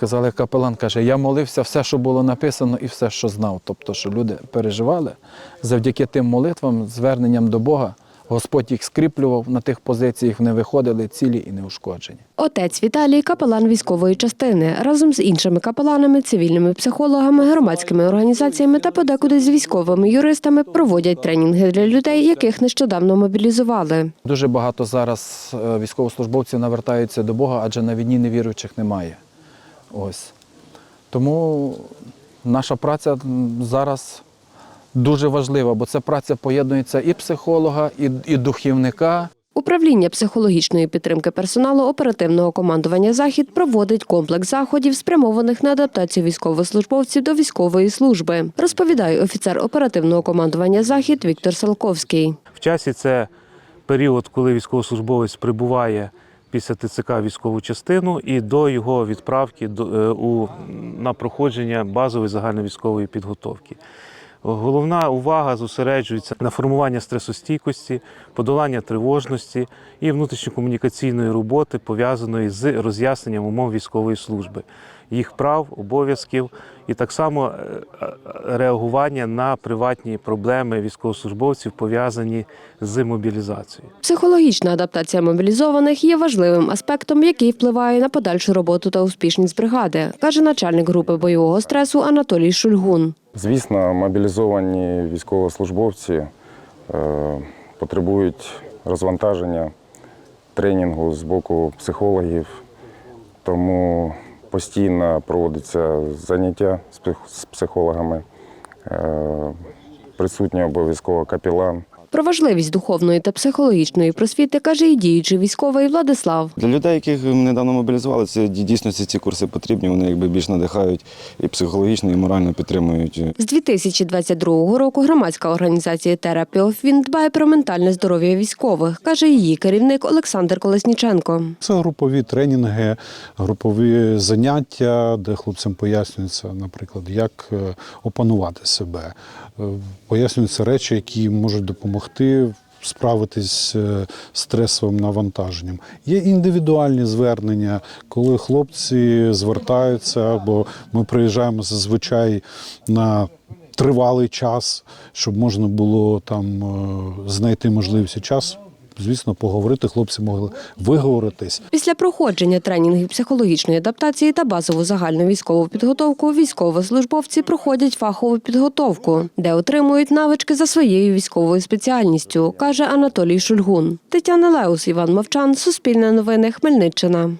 Казали, капелан каже, я молився все, що було написано, і все, що знав. Тобто, що люди переживали завдяки тим молитвам, зверненням до Бога. Господь їх скріплював на тих позиціях, вони виходили цілі і неушкоджені. Отець Віталій капелан військової частини разом з іншими капеланами, цивільними психологами, громадськими організаціями та подекуди з військовими юристами проводять тренінги для людей, яких нещодавно мобілізували. Дуже багато зараз е, військовослужбовців навертаються до Бога, адже на війні невіруючих немає. Ось. Тому наша праця зараз дуже важлива, бо це праця поєднується і психолога, і, і духівника. Управління психологічної підтримки персоналу оперативного командування Захід проводить комплекс заходів, спрямованих на адаптацію військовослужбовців до військової служби. Розповідає офіцер оперативного командування Захід Віктор Салковський. В часі це період, коли військовослужбовець прибуває після ТЦК військову частину і до його відправки до, е, у, на проходження базової загальновійськової підготовки. Головна увага зосереджується на формування стресостійкості, подолання тривожності і внутрішньокомунікаційної роботи, пов'язаної з роз'ясненням умов військової служби, їх прав, обов'язків і так само е, е, реагування на приватні проблеми військовослужбовців, пов'язані з мобілізацією. Психологічна адаптація мобілізованих є важливим аспектом, який впливає на подальшу роботу та успішність бригади, каже начальник групи бойового стресу Анатолій Шульгун. Звісно, мобілізовані військовослужбовці е, потребують розвантаження, тренінгу з боку психологів, тому постійно проводиться заняття з психологами, е, присутній обов'язково капілан. Про важливість духовної та психологічної просвіти каже і діючий військовий Владислав. Для людей, яких недавно мобілізували, це дійсно ці, курси потрібні. Вони якби більш надихають і психологічно, і морально підтримують. З 2022 року громадська організація Therapy of Wind дбає про ментальне здоров'я військових, каже її керівник Олександр Колесніченко. Це групові тренінги, групові заняття, де хлопцям пояснюється, наприклад, як е, опанувати себе. Е, Пояснюються речі, які можуть допомогти справитись е, з стресовим навантаженням. Є індивідуальні звернення, коли хлопці звертаються, або ми приїжджаємо зазвичай на тривалий час, щоб можна було там е, знайти можливість час. Звісно, поговорити, хлопці могли виговоритись. Після проходження тренінгів психологічної адаптації та базову загальну військову підготовку військовослужбовці проходять фахову підготовку, де отримують навички за своєю військовою спеціальністю, каже Анатолій Шульгун. Тетяна Леус, Іван Мовчан, Суспільне новини, Хмельниччина.